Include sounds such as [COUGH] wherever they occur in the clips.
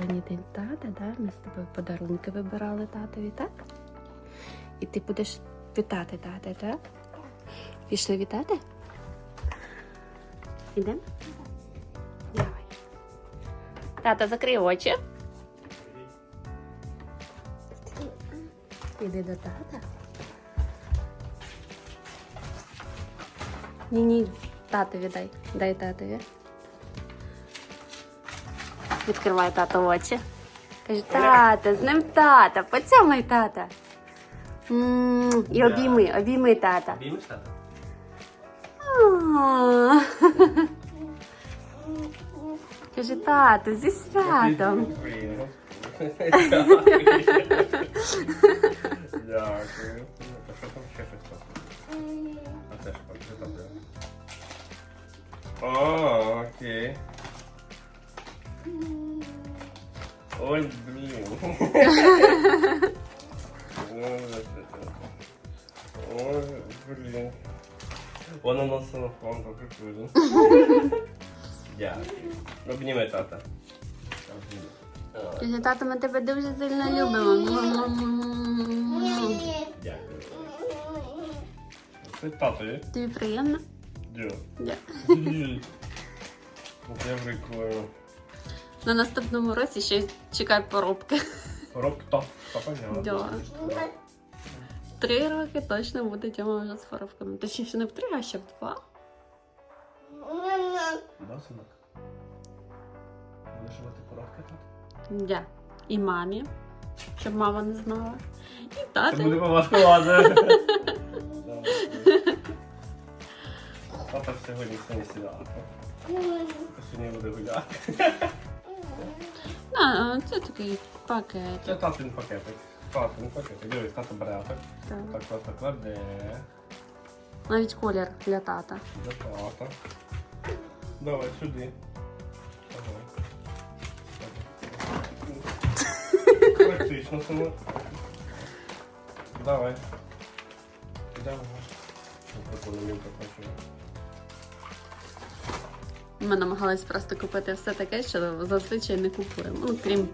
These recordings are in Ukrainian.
сьогодні день тата, да? Ми з тобою подарунки вибирали татові, так? І ти будеш вітати тата, так? Пішли вітати? Ідемо? Давай. Тата, закрий очі. Іди до тата. Ні, ні, татові дай. Дай татові. Відкривай тато очі. Каже, тата, з ним тата, поцьомай тата. М, І обійми, обійми тата. Обіймеш тата? А. Каже, тату, зі святом. Дякую. Дякую. А що там ще щось? А це що? Що там де? О, окей. Ой, блін. Ой, блін. Вона на телефон, прикольно. Дякую. Обніми тата. Обніми. Каже, тато, ми тебе дуже сильно любимо. Дякую. Це татові. Тобі приємно? Дякую. Дя- Я прикольно. На наступному році ще чекай поробки. Топ. Понятно. Да. Три роки точно буде тема вже з поробками. Точніше, не в три, а ще в два. Да, синок? Будеш мати коробки тут? І мамі, щоб мама не знала. І Це тати. буде важкувати. [LAUGHS] Папа сьогодні сьогодні сідав. Сьогодні буде гуляти. А, це такий пакет. Це татин пакетик. Татин пакетик. Дивись, тато бере так. Так. Кладе. Навіть колір для тата. До тата. Давай сюди. Ага. Практично сама. Давай. Давай. Ну, мілка хочу. Ми намагалися просто купити все таке, що зазвичай не купуємо. Ну, крім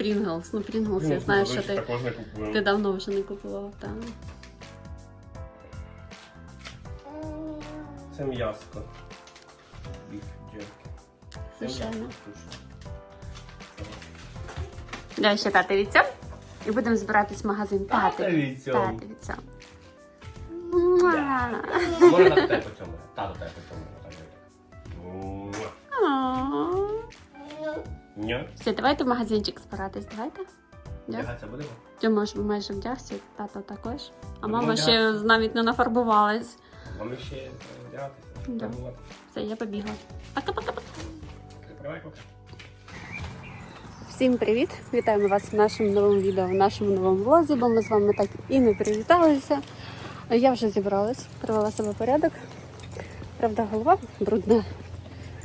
Pringles. Ну, Pringles, я знаю, що ти, ти давно вже не купував. Так. Це м'яско. Звичайно. Дай ще тати віця. І будемо збиратись в магазин тати. віцьом. Тати віця. Можна тебе по цьому? Тато тебе по цьому. Ня. Все, давайте в магазинчик збиратись, давайте. Вдягатися будемо? Тьома ж майже вдягся, тато також. А Будемо мама ще вдягатися. навіть не нафарбувалась. Вам ще вдягатися? Да. Все, я побігла. Пока-пока. Прикривай поки. Всім привіт! Вітаємо вас в нашому новому відео, в нашому новому влозі, бо ми з вами так і не привіталися. Я вже зібралась, привела себе в порядок. Правда, голова брудна.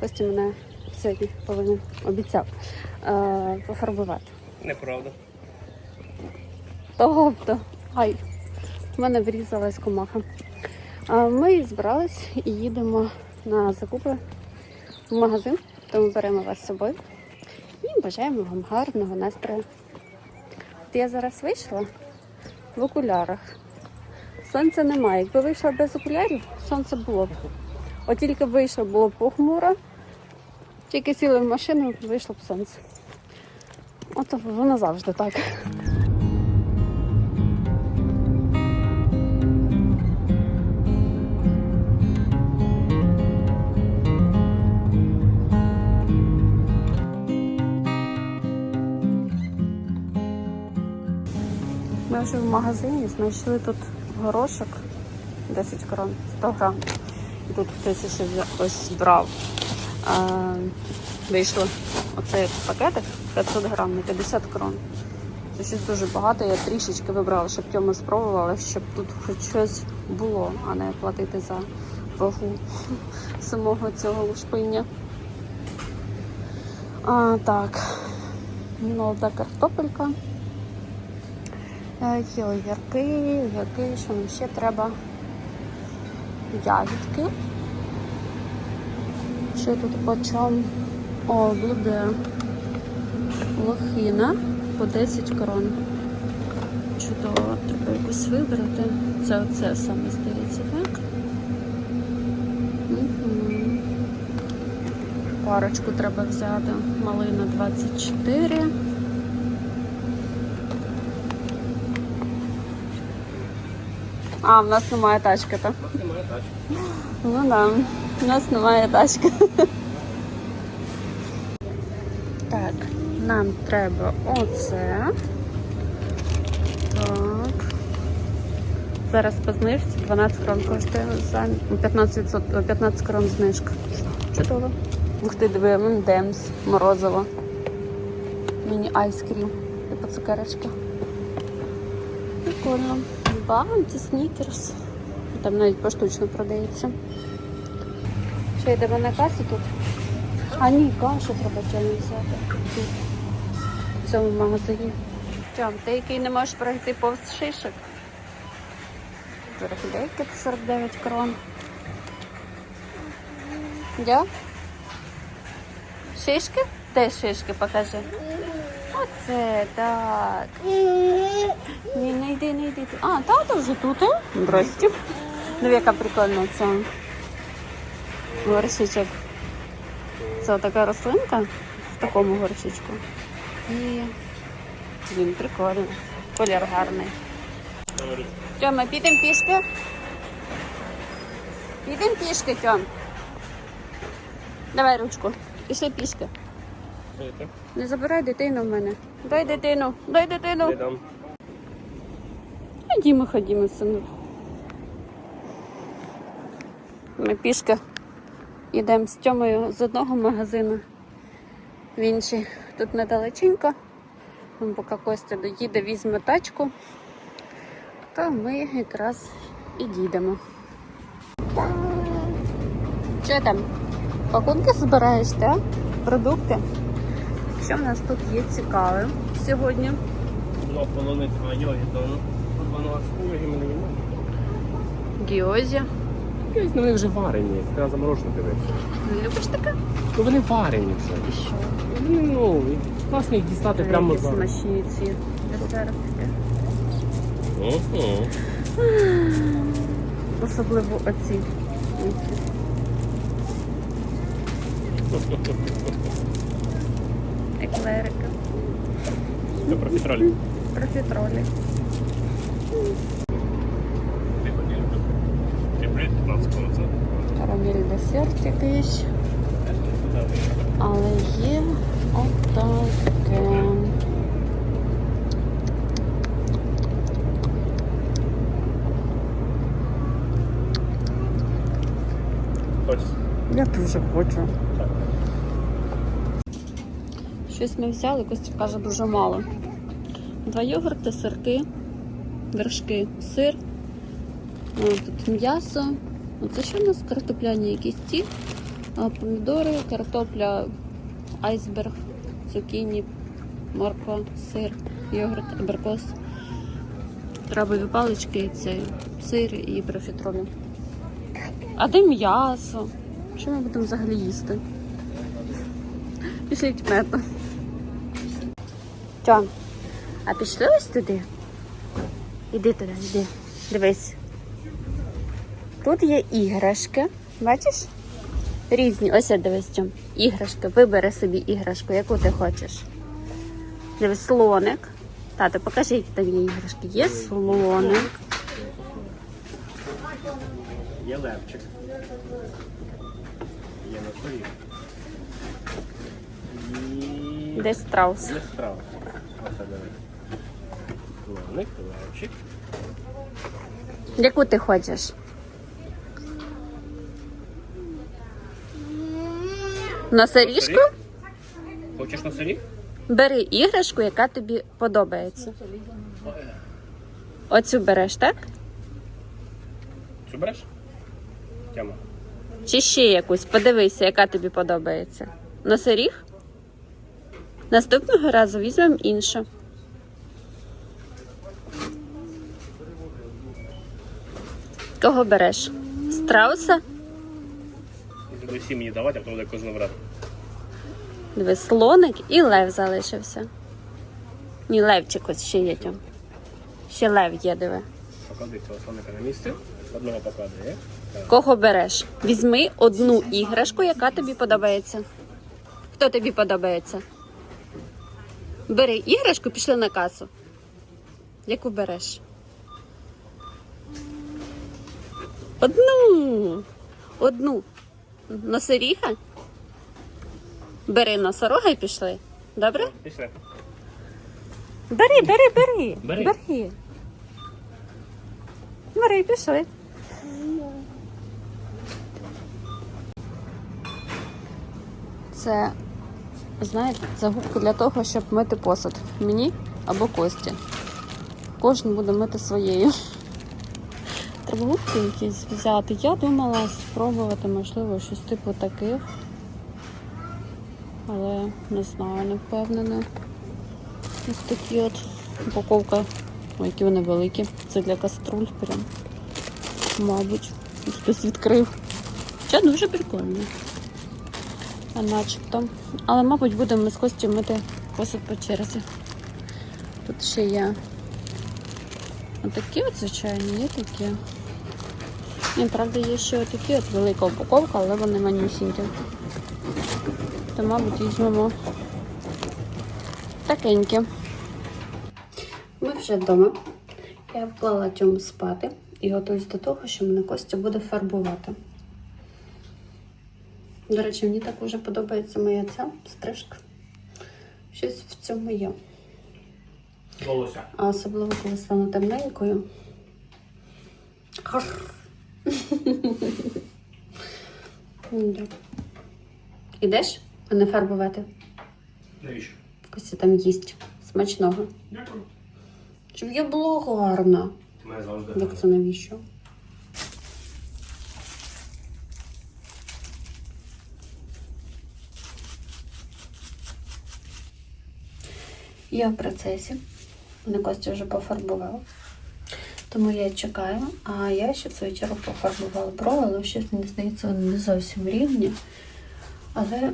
Костя мене сьогодні повинен обіцяв е, пофарбувати. Неправда. Тобто, ай, в мене врізалась комаха. А Ми зібрались і їдемо на закупи в магазин, тому беремо вас з собою і бажаємо вам гарного настрою. От я зараз вийшла в окулярах. Сонця немає. Якби вийшла без окулярів, сонце було б. От тільки вийшла, було похмуро, тільки сіли в машину, вийшло б сонце. От воно завжди так. Ми вже в магазині знайшли тут горошок 10 крон, 100 грам. І тут хтось ще ось брав. Вийшло оцей пакетик 500 грам на 50 крон. Це щось дуже багато, я трішечки вибрала, щоб Тьома спробувала, щоб тут хоч щось було, а не платити за вагу [LAUGHS] самого цього лушпиння. А, так, молода картопелька. Е, Є огірки, огірки, що нам ще треба? Ягідки. Що тут по чому? О, буде Лохина по 10 крон. Чудово, треба якусь вибрати. Це оце саме здається, так? Мгм. Парочку треба взяти. Малина 24. А, в нас немає тачки, так? Ось немає тачки. Ну да, у нас немає тачки. Так, нам треба оце. Так. Зараз по знижці 12 крон коштує за 15%, 15 крон знижка. Чудово. Ух ти, диви, M&M's, морозиво. Міні айскрім. Типу цукерочка. Прикольно. Баунті, снікерс. Там навіть поштучно продається. Що, йдемо на касу тут? А ні, кашу треба чайну взяти. В цьому магазині. Чом, ти який не можеш пройти повз шишок? Орхідейки по 49 крон. Я? Шишки? Де шишки, покажи. Оце так. Ні, не йди, не йди. А, тато вже тут. а? Здрасте. Ну, яка прикольна ця горщичок. Це така рослинка в такому горщичку. І він прикольний. Колір гарний. Тьома, підемо пішки? Підемо пішки, Тьом. Давай ручку. Пішли пішки. Не забирай дитину в мене. Дай дитину, дай дитину. Ходімо, ходімо, сину. Ми пішки йдемо з Тьомою з одного магазину в інший. Тут недалеченько. Поки Костя доїде, візьме тачку, то ми якраз і дійдемо. Що там? Пакунки збираєш, так? Продукти? Що в нас тут є цікаве сьогодні? Ну, полонець йоги, то ну, воно з мене немає. Гіозі. Якось ну, вони вже варені, треба заморожено дивитися. Не любиш таке? Ну вони варені вже. І що? Вони, ну, і класно їх дістати прямо Які зараз. смачні ці десертики. Особливо оці. [LAUGHS] Еклерики. Це профітролі. Профітролі. Привіт, 15 хвилин. Карамель десерт якийсь. Але є отаке. Я дуже хочу. Щось ми взяли, Костя каже, дуже мало. Два йогурти, сирки, вершки, сир, тут м'ясо. Оце що у нас картопляні якісь ті, помідори, картопля, айсберг, цукіні, морква, сир, йогурт, абрикос. Крабові палички, це сир і профітролі. А де м'ясо? Що ми будемо взагалі їсти? Пішліть мета. Тьом, а пішли ось туди? Іди туди, іди. Дивись. Тут є іграшки. Бачиш? Різні. Ось я дивись, Тьом. Іграшки. Вибери собі іграшку, яку ти хочеш. Дивись, слоник. Тато, покажи, які там є іграшки. Є слоник. Є левчик. Є на столі. І... Десь страус. Є страва. Оце диви. Слоник, левчик. Яку ти хочеш? Носоріжку? Хочеш на селі? Бери іграшку, яка тобі подобається. Оцю береш, так? Цю береш? Тяма. Чи ще якусь? Подивися, яка тобі подобається. Носоріг? Наступного разу візьмемо іншу. Кого береш? Страуса? Буду всі мені давати, а потім буде кожного брати. Диви, слоник і лев залишився. Ні, левчик ось ще є. Тьом. Ще лев є, диви. Поклади цього слоника на місце. Одного поклади. Кого береш? Візьми одну іграшку, яка тобі подобається. Хто тобі подобається? Бери іграшку, пішли на касу. Яку береш? Одну. Одну. Носоріга? Бери носорога і пішли. Добре? Пішли. Бери, бери, бери. Бери. Бери. Бери, пішли. Це, знаєте, це губка для того, щоб мити посуд. Мені або Кості. Кожен буде мити своєю. Треба якісь взяти. Я думала спробувати, можливо, щось типу таких. Але не знаю, не впевнена. Ось такі от упаковка. Ой, які вони великі. Це для каструль прям. Мабуть. Хтось відкрив. Хоча дуже прикольно. А начебто. Але, мабуть, будемо з Костю мити посуд по черзі. Тут ще є отакі от, звичайно, є такі. Ні, правда, є ще отакі от велика упаковка, але вони манюсінькі. То, мабуть, візьмемо такенькі. Ми вже вдома. Я вклала Тьому спати і готуюсь до того, що мене Костя буде фарбувати. До речі, мені так вже подобається моя ця стрижка. Щось в цьому є. Волосся. А особливо, коли стану темненькою. Арр. Ідеш мене фарбувати? Навіщо? Костя там їсть. Смачного. Дякую. Щоб я була гарна. Ти мене завжди. Як це навіщо? Я в процесі. Мене Костя вже пофарбував. Тому я чекаю. А я ще в свою чергу пофарбувала брови, але щось мені здається, вони не зовсім рівні. Але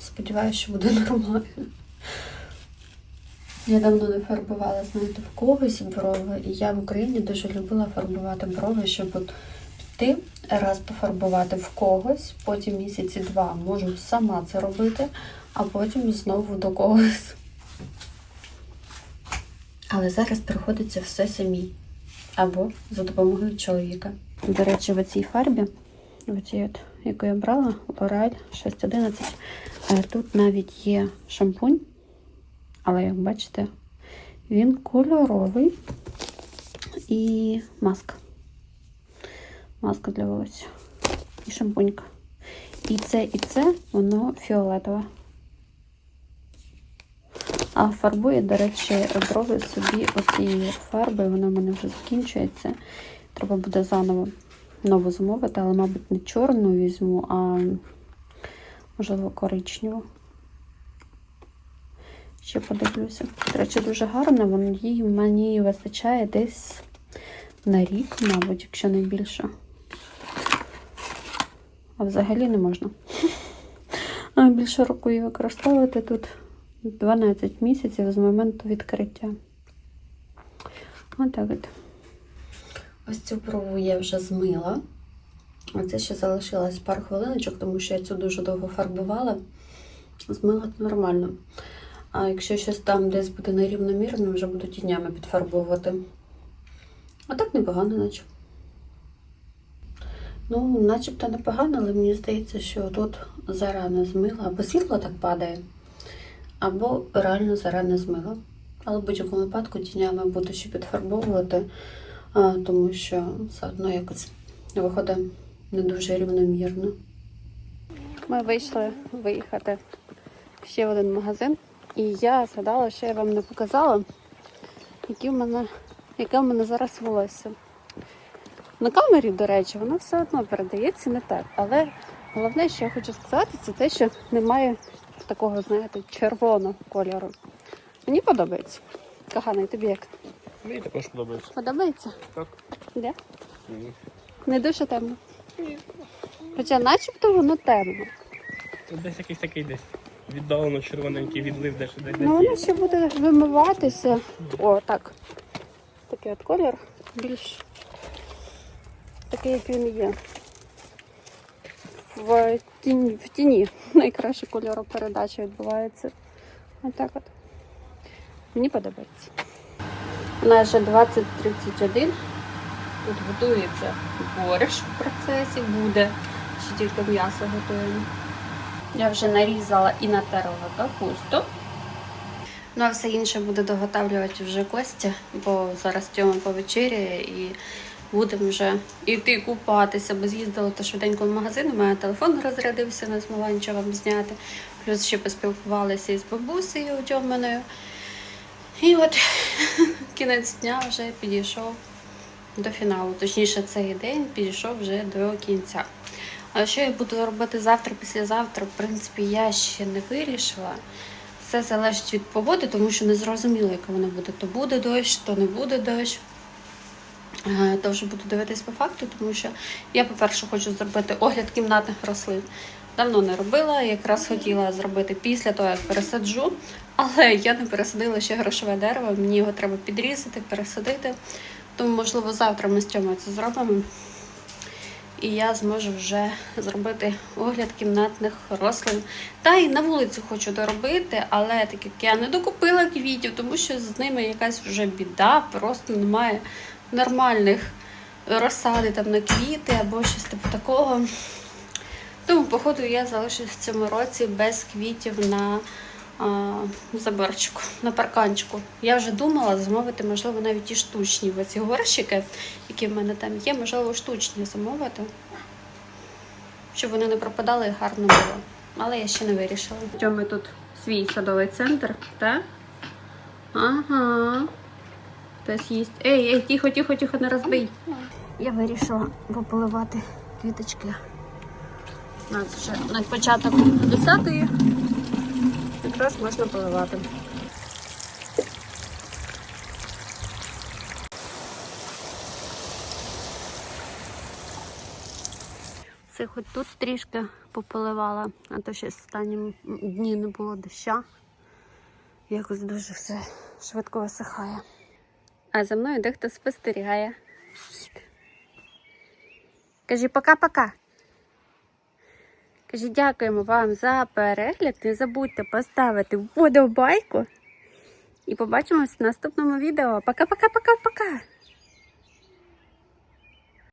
сподіваюся, що буде [LAUGHS] нормально. Я давно не фарбувала, знаєте, в когось брови. І я в Україні дуже любила фарбувати брови, щоб от піти, раз пофарбувати в когось, потім місяці два можу сама це робити, а потім знову до когось. Але зараз приходиться все самій. Або за допомогою чоловіка. До речі, в цій фарбі, в цій от, яку я брала, L'Oreal 611, е, тут навіть є шампунь. Але як бачите, він кольоровий і маска. Маска для волосся. І шампунька. І це, і це, воно фіолетове. А фарбує, до речі, брови собі оцією фарбою. Вона в мене вже закінчується. Треба буде заново нову замовити, але, мабуть, не чорну візьму, а можливо коричневу. Ще подивлюся. До речі, дуже гарно. Їй мені вистачає десь на рік, мабуть, якщо не більше. А взагалі не можна. [LAUGHS] Більше року її використовувати тут 12 місяців з моменту відкриття. Отак от. Ось цю брову я вже змила. Оце ще залишилось пару хвилиночок, тому що я цю дуже довго фарбувала. Змила нормально. А якщо щось там десь буде нерівномірно, вже буду тінями підфарбовувати. А так непогано, наче. Ну, начебто непогано, але мені здається, що тут зарано змила, або світло так падає, або реально зарано змила. Але в будь-якому випадку тінями буду ще підфарбовувати, тому що все одно якось виходить не дуже рівномірно. Ми вийшли виїхати в ще в один магазин. І я згадала, що я вам не показала, які в мене, яке в мене зараз волосся. На камері, до речі, воно все одно передається не так. Але головне, що я хочу сказати, це те, що немає такого, знаєте, червоного кольору. Мені подобається. Коханий, тобі як? Мені також подобається. Подобається? Так. Де? Ні. Не дуже темно. Хоча начебто воно темно. Тут десь якийсь такий десь. віддалено червоненький відлив, де ще десь Ну, воно ще буде вимиватися. О, так. Такий от колір. Більш такий, як він є. В тіні, [LAUGHS] в тіні найкраще кольоропередача відбувається. Отак от. Мені подобається. У нас вже 20.31. Тут готується борщ в процесі, буде. Ще тільки м'ясо готуємо. Я вже нарізала і натерла капусту. Ну, а все інше буде доготавлювати вже Костя, бо зараз Тьома повечеряє і будемо вже йти купатися, бо з'їздила то швиденько в магазин, у мене телефон розрядився, не змогла нічого вам зняти. Плюс ще поспілкувалися із бабусею Тьоманою. І от [LAUGHS] кінець дня вже підійшов до фіналу. Точніше, цей день підійшов вже до кінця. А що я буду робити завтра, післязавтра, в принципі, я ще не вирішила. Все залежить від погоди, тому що не зрозуміло, яка вона буде. То буде дощ, то не буде дощ. Е, То вже буду дивитись по факту, тому що я, по-перше, хочу зробити огляд кімнатних рослин. Давно не робила, якраз хотіла зробити після того, як пересаджу, але я не пересадила ще грошове дерево, мені його треба підрізати, пересадити. Тому, можливо, завтра ми з Тьомою це зробимо. І я зможу вже зробити огляд кімнатних рослин. Та й на вулицю хочу доробити, але так як я не докупила квітів, тому що з ними якась вже біда, просто немає нормальних розсади там на квіти або щось типу такого. Тому, походу, я залишусь в цьому році без квітів на а, заборчику, на парканчику. Я вже думала замовити, можливо, навіть і штучні оці горщики, які в мене там є, можливо, штучні замовити, щоб вони не пропадали і гарно було. Але я ще не вирішила. Ми тут свій садовий центр, так? Ага. Хтось їсть. Ей, ей, тихо, тихо, тихо, не розбий. Я вирішила пополивати квіточки. У нас вже на початок 10-ї. Якраз можна поливати. Це хоч тут трішки пополивала, а то ще останні дні не було доща. Якось дуже все швидко висихає. А за мною дехто спостерігає. Кажи пока-пока. Кажи, дякуємо вам за перегляд. Не забудьте поставити вподобайку. І побачимось в наступному відео. Пока-пока-пока-пока!